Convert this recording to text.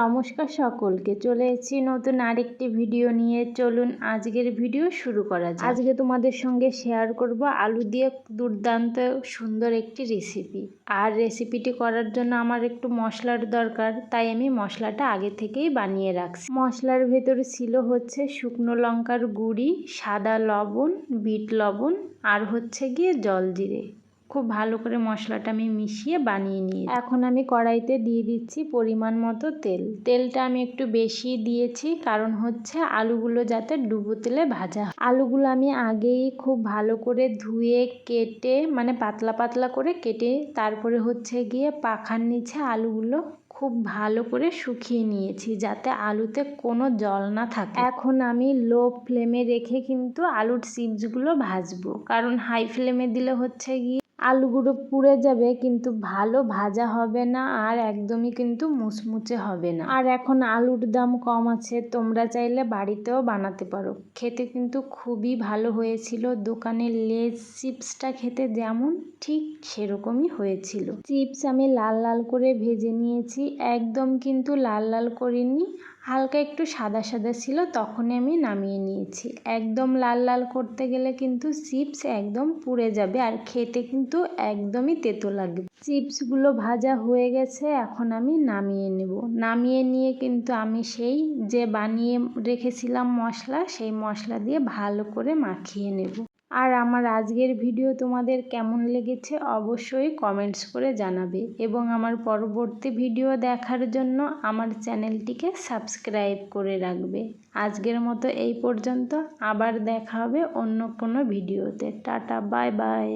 নমস্কার সকলকে, চলে এসেছি নতুন আরেকটি ভিডিও নিয়ে। চলুন আজকের ভিডিও শুরু করা যাক। আজকে তোমাদের সঙ্গে শেয়ার করব আলু দিয়ে দুর্দান্ত সুন্দর একটি রেসিপি আর রেসিপিটি করার জন্য আমার একটু মশলার দরকার, তাই আমি মশলাটা আগে থেকেই বানিয়ে রাখছি। মশলার ভেতরে ছিল হচ্ছে শুকনো লঙ্কার গুঁড়ি, সাদা লবণ, বিট লবণ, আর হচ্ছে গিয়ে জল জিরে খুব ভালো করে মশলাটা আমি মিশিয়ে বানিয়ে নিই এখন আমি কড়াইতে দিয়ে দিচ্ছি পরিমাণ মতো তেল। তেলটা আমি একটু বেশি দিয়েছি কারণ হচ্ছে আলুগুলো যাতে ডুবো তেলে ভাজা আলুগুলো আমি আগেই খুব ভালো করে ধুয়ে কেটে মানে পাতলা পাতলা করে কেটে তারপরে হচ্ছে গিয়ে পাখার নিচে আলুগুলো খুব ভালো করে শুকিয়ে নিয়েছি যাতে আলুতে কোনো জল না থাকে। এখন আমি লো ফ্লেমে রেখে কিন্তু আলুর চিপসগুলো ভাজবো। কারণ হাই ফ্লেমে দিলে হচ্ছে গিয়ে আলুগুলো পুড়ে যাবে, কিন্তু ভালো ভাজা হবে না আর একদমই কিন্তু মুচমুচে হবে না। আর এখন আলুর দাম কম আছে, তোমরা চাইলে বাড়িতেও বানাতে পারো। খেতে কিন্তু খুবই ভালো হয়েছিল দোকানের লেজ চিপসটা খেতে যেমন ঠিক সেরকমই হয়েছিল। চিপস আমি লাল লাল করে ভেজে নিয়েছি, একদম কিন্তু লাল লাল করিনি, হালকা একটু সাদা সাদা ছিল, তখনই আমি নামিয়ে নিয়েছি। একদম লাল লাল করতে গেলে কিন্তু চিপস একদম পুড়ে যাবে, আর খেতে কিন্তু একদমই তেতো লাগবে। চিপসগুলো ভাজা হয়ে গেছে, এখন আমি নামিয়ে নেব। নামিয়ে নিয়ে কিন্তু আমি সেই যে বানিয়ে রেখেছিলাম মশলা, সেই মশলা দিয়ে ভালো করে মাখিয়ে নেব। আর আমার আজকের ভিডিও তোমাদের কেমন লেগেছে অবশ্যই কমেন্টস করে জানাবে। এবং আমার পরবর্তী ভিডিও দেখার জন্য আমার চ্যানেলটিকে সাবস্ক্রাইব করে রাখবে। আজকের মতো এই পর্যন্ত, আবার দেখা হবে অন্য কোনো ভিডিওতে। Tata bye bye